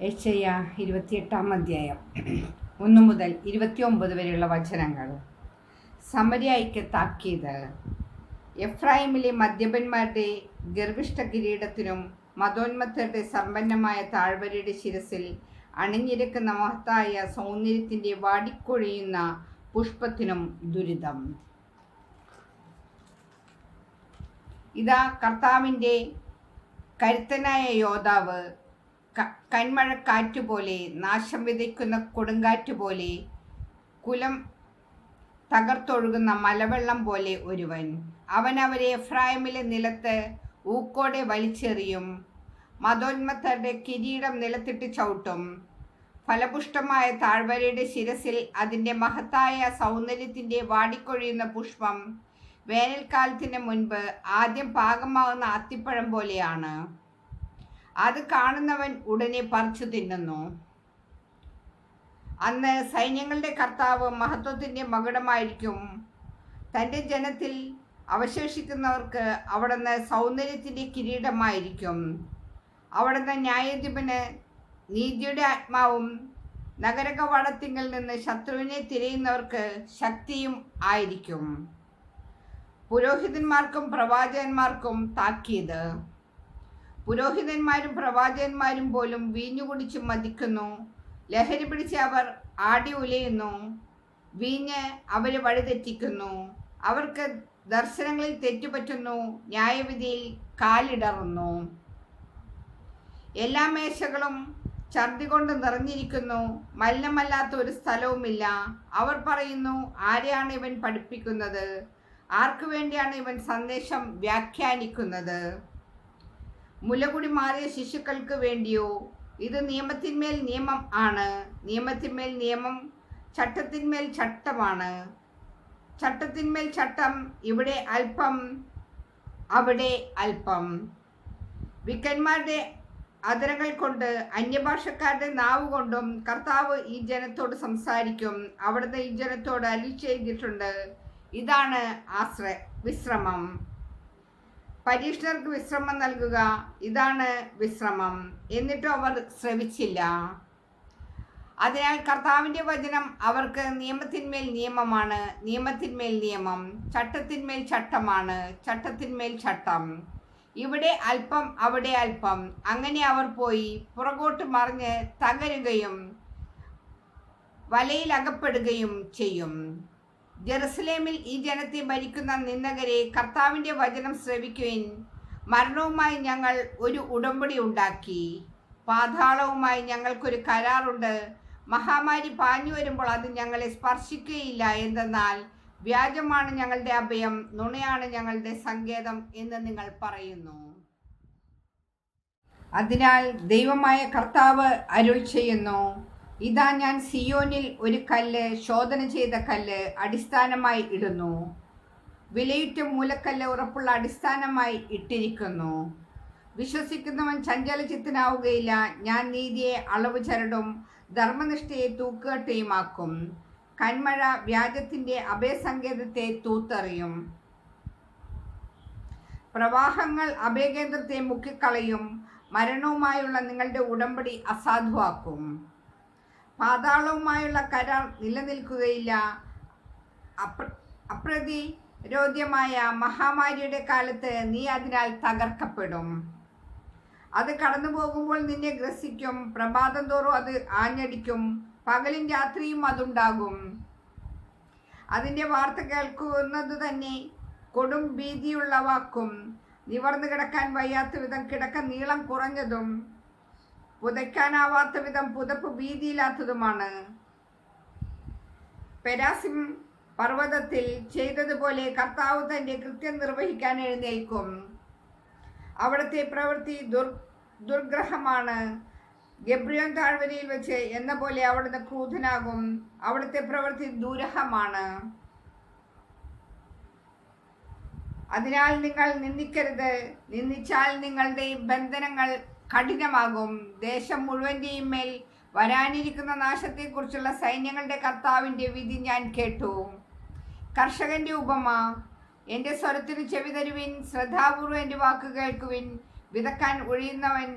Asia ഇരുപത്തിയെട്ടാം അധ്യായം. ഒന്ന് മുതൽ ഇരുപത്തിയൊമ്പത് വരെയുള്ള വചനങ്ങൾ. സമരിയായിക്ക് താക്കീത്. എഫ്രായിമിലെ മദ്യപന്മാരുടെ ഗർഭിഷ്ഠ കിരീടത്തിനും മതോന്മത്തരുടെ സമ്പന്നമായ താഴ്വരയുടെ ശിരസിൽ അണിഞ്ഞിരിക്കുന്ന മഹത്തായ സൗന്ദര്യത്തിന്റെ വാടിക്കൊഴിയുന്ന പുഷ്പത്തിനും ദുരിതം. ഇതാ കർത്താവിന്റെ കരുത്തനായ യോദ്ധാവ് ക- കന്മഴക്കാറ്റ് പോലെ നാശം വിതയ്ക്കുന്ന കൊടുങ്കാറ്റ് പോലെ കുലം തകർത്തൊഴുകുന്ന മലവെള്ളം പോലെ ഒരുവൻ. അവൻ അവരെ എഫ്രായിമിലെ നിലത്ത് ഊക്കോടെ വലിച്ചെറിയും. മതോന്മത്തരുടെ കിരീടം നിലത്തിട്ട് ചവിട്ടും. ഫലപുഷ്ടമായ താഴ്വരയുടെ ശിരസിൽ അതിന്റെ മഹത്തായ സൗന്ദര്യത്തിന്റെ വാടിക്കൊഴിയുന്ന പുഷ്പം വേനൽക്കാലത്തിന് മുൻപ് ആദ്യം പാകമാകുന്ന അത്തിപ്പഴം പോലെയാണ്. അത് കാണുന്നവൻ ഉടനെ പറിച്ചു തിന്നുന്നു. അന്ന് സൈന്യങ്ങളുടെ കർത്താവ് മഹത്വത്തിന്റെ മകുടമായിരിക്കും. തന്റെ ജനത്തിൽ അവശേഷിക്കുന്നവർക്ക് അവിടുന്ന് സൗന്ദര്യത്തിന്റെ കിരീടമായിരിക്കും. അവിടുന്ന് ന്യായാധിപന് നീതിയുടെ ആത്മാവും നഗരകവാടത്തിങ്കിൽ നിന്ന് ശത്രുവിനെ തിരയുന്നവർക്ക് ശക്തിയും ആയിരിക്കും. പുരോഹിതന്മാർക്കും പ്രവാചകന്മാർക്കും താക്കീത്. പുരോഹിതന്മാരും പ്രവാചകന്മാരും പോലും വീഞ്ഞു കുടിച്ച് മതിക്കുന്നു. ലഹരി പിടിച്ച് അവർ ആടി ഉലയുന്നു. വീഞ്ഞ് അവരെ വഴിതെറ്റിക്കുന്നു. അവർക്ക് ദർശനങ്ങളിൽ തെറ്റുപറ്റുന്നു ന്യായവിധിയിൽ കാലിടറുന്നു. എല്ലാ മേശകളും ഛർദി കൊണ്ട് നിറഞ്ഞിരിക്കുന്നു. മലിനമല്ലാത്ത ഒരു സ്ഥലവുമില്ല. അവർ പറയുന്നു ആരെയാണ് ഇവൻ പഠിപ്പിക്കുന്നത്? ആർക്കു വേണ്ടിയാണ് ഇവൻ സന്ദേശം വ്യാഖ്യാനിക്കുന്നത്? മുലകുടി മാറിയ ശിശുക്കൾക്ക് വേണ്ടിയോ? ഇത് നിയമത്തിന്മേൽ നിയമം ആണ്. നിയമത്തിന്മേൽ നിയമം ചട്ടത്തിന്മേൽ ചട്ടമാണ്. ചട്ടത്തിന്മേൽ ചട്ടം ഇവിടെ അല്പം അവിടെ അല്പം. വിക്കന്മാരുടെ അതരങ്ങൾ കൊണ്ട് അന്യഭാഷക്കാരുടെ നാവ് കൊണ്ടും കർത്താവ് ഈ ജനത്തോട് സംസാരിക്കും. അവിടുന്ന് ഈ ജനത്തോട് ചെയ്തിട്ടുണ്ട്. ഇതാണ് ആശ്ര വിശ്രമം. പരീക്ഷണർക്ക് വിശ്രമം നൽകുക. ഇതാണ് വിശ്രമം. എന്നിട്ടും അവർ ശ്രവിച്ചില്ല അതിനാൽ കർത്താവിന്റെ വചനം അവർക്ക് നിയമത്തിന്മേൽ നിയമമാണ്. നിയമത്തിന്മേൽ നിയമം ചട്ടത്തിന്മേൽ ചട്ടമാണ്. ചട്ടത്തിന്മേൽ ചട്ടം. ഇവിടെ അല്പം അവിടെ അല്പം. അങ്ങനെ അവർ പോയി പുറകോട്ട് മറിഞ്ഞ് തകരുകയും വലയിൽ അകപ്പെടുകയും ചെയ്യും. ജെറുസലേമിൽ ഈ ജനത്തെ ഭരിക്കുന്ന നിന്ദകരെ കർത്താവിന്റെ വചനം ശ്രവിക്കുവിൻ. മരണവുമായി ഞങ്ങൾ ഒരു ഉടമ്പടി ഉണ്ടാക്കി. പാതാളവുമായി ഞങ്ങൾക്കൊരു കരാറുണ്ട്. മഹാമാരി പാഞ്ഞു വരുമ്പോൾ അത് ഞങ്ങളെ സ്പർശിക്കുകയില്ല എന്തെന്നാൽ വ്യാജമാണ് ഞങ്ങളുടെ അഭയം നുണയാണ് ഞങ്ങളുടെ സങ്കേതം എന്ന് നിങ്ങൾ പറയുന്നു. അതിനാൽ ദൈവമായ കർത്താവ് അരുൾ ചെയ്യുന്നു. ഇതാ ഞാൻ സിയോനിൽ ഒരു കല്ല് ശോധന ചെയ്ത കല്ല് അടിസ്ഥാനമായി ഇടുന്നു. വിലയുറ്റ മൂലക്കല്ല് ഉറപ്പുള്ള അടിസ്ഥാനമായി ഇട്ടിരിക്കുന്നു. വിശ്വസിക്കുന്നവൻ ചഞ്ചലചിത്തനാവുകയില്ല. ഞാൻ നീതിയെ അളവ് ചരടും ധർമ്മനിഷ്ഠയെ തൂക്കുകട്ടയുമാക്കും. കന്മഴ വ്യാജത്തിന്റെ അഭയസങ്കേതത്തെ തൂത്തെറിയും. പ്രവാഹങ്ങൾ അഭയകേന്ദ്രത്തെ മുക്കിക്കളയും. മരണവുമായുള്ള നിങ്ങളുടെ ഉടമ്പടി അസാധുവാക്കും. പാതാളവുമായുള്ള കരാർ നിലനിൽക്കുകയില്ല. അപ്ര അപ്രതിരോധ്യമായ മഹാമാരിയുടെ കാലത്ത് നീ അതിനാൽ തകർക്കപ്പെടും. അത് കടന്നു പോകുമ്പോൾ നിന്നെ ഗ്രസിക്കും. പ്രഭാതം തോറും അത് ആഞ്ഞടിക്കും. പകലും രാത്രിയും അതുണ്ടാകും. അതിന്റെ വാർത്ത കേൾക്കുന്നത് തന്നെ കൊടും ഭീതിയുള്ളവാക്കും. നിവർന്നു കിടക്കാൻ വയ്യാത്ത വിധം കിടക്ക നീളം കുറഞ്ഞതും പുതയ്ക്കാനാവാത്ത വിധം പുതപ്പ് ഭീതിയില്ലാത്തതുമാണ്. പെരാസിം പർവതത്തിൽ ചെയ്തതുപോലെ കർത്താവ് തന്റെ കൃത്യം നിർവഹിക്കാൻ എഴുന്നേൽക്കും. അവിടുത്തെ പ്രവൃത്തി ദുർ ദുർഗ്രഹമാണ്. ഗബ്രിയോൻ താഴ്വരയിൽ വെച്ച് എന്ന പോലെ അവിടുന്ന് ക്രൂധനാകും അവിടുത്തെ പ്രവൃത്തി ദുരഹമാണ്. അതിനാൽ നിങ്ങൾ നിന്ദിക്കരുത്. നിന്ദിച്ചാൽ നിങ്ങളുടെ ബന്ധനങ്ങൾ കഠിനമാകും. ദേശം മുഴുവന്റെയും മേൽ വരാനിരിക്കുന്ന നാശത്തെക്കുറിച്ചുള്ള സൈന്യങ്ങളുടെ കർത്താവിന്റെ വിധി ഞാൻ കേട്ടു. കർഷകന്റെ ഉപമ എന്റെ സ്വരത്തിന് ചെവി തരുവിൻ ശ്രദ്ധാപൂർവം എന്റെ വാക്ക് കേൾക്കുവിൻ വിതക്കാൻ ഒഴിയുന്നവൻ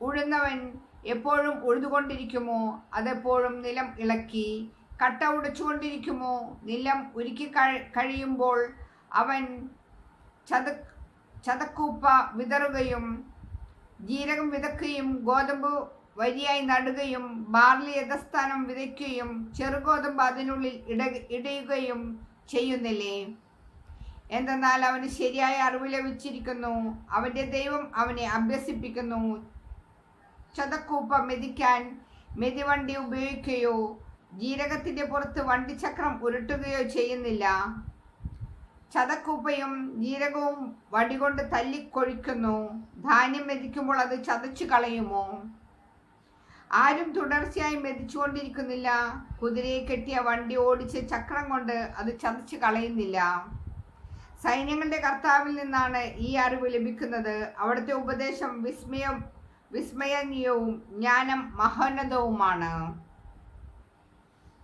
ഉഴുന്നവൻ എപ്പോഴും ഉഴുതുകൊണ്ടിരിക്കുമോ? അതെപ്പോഴും നിലം ഇളക്കി കട്ട ഉടച്ചുകൊണ്ടിരിക്കുമോ? നിലം ഉരുക്കി കഴിയുമ്പോൾ അവൻ ചത ചതക്കൂപ്പ വിതറുകയും ജീരകം വിതക്കുകയും ഗോതമ്പ് വരിയായി നടുകയും ബാർലി യഥസ്ഥാനം വിതയ്ക്കുകയും ചെറുഗോതമ്പ് അതിനുള്ളിൽ ഇട ഇടയുകയും ചെയ്യുന്നില്ലേ? എന്തെന്നാൽ അവന് ശരിയായ അറിവ് ലഭിച്ചിരിക്കുന്നു. അവന്റെ ദൈവം അവനെ അഭ്യസിപ്പിക്കുന്നു. ചതക്കൂപ്പ മെതിക്കാൻ മെതിവണ്ടി ഉപയോഗിക്കുകയോ ജീരകത്തിന്റെ പുറത്ത് വണ്ടിച്ചക്രം ഉരുട്ടുകയോ ചെയ്യുന്നില്ല. ചതക്കൂപ്പയും ജീരകവും വടികൊണ്ട് തല്ലിക്കൊഴിക്കുന്നു. ധാന്യം മെതിക്കുമ്പോൾ അത് ചതച്ചു കളയുമോ? ആരും തുടർച്ചയായി മെതിച്ചുകൊണ്ടിരിക്കുന്നില്ല. കുതിരയെ കെട്ടിയ വണ്ടി ഓടിച്ച് ചക്രം കൊണ്ട് അത് ചതച്ചു കളയുന്നില്ല. സൈന്യങ്ങളുടെ കർത്താവിൽ നിന്നാണ് ഈ അറിവ് ലഭിക്കുന്നത്. അവിടുത്തെ ഉപദേശം വിസ്മയം വിസ്മയനീയവും ജ്ഞാനം മഹോന്നതവുമാണ്.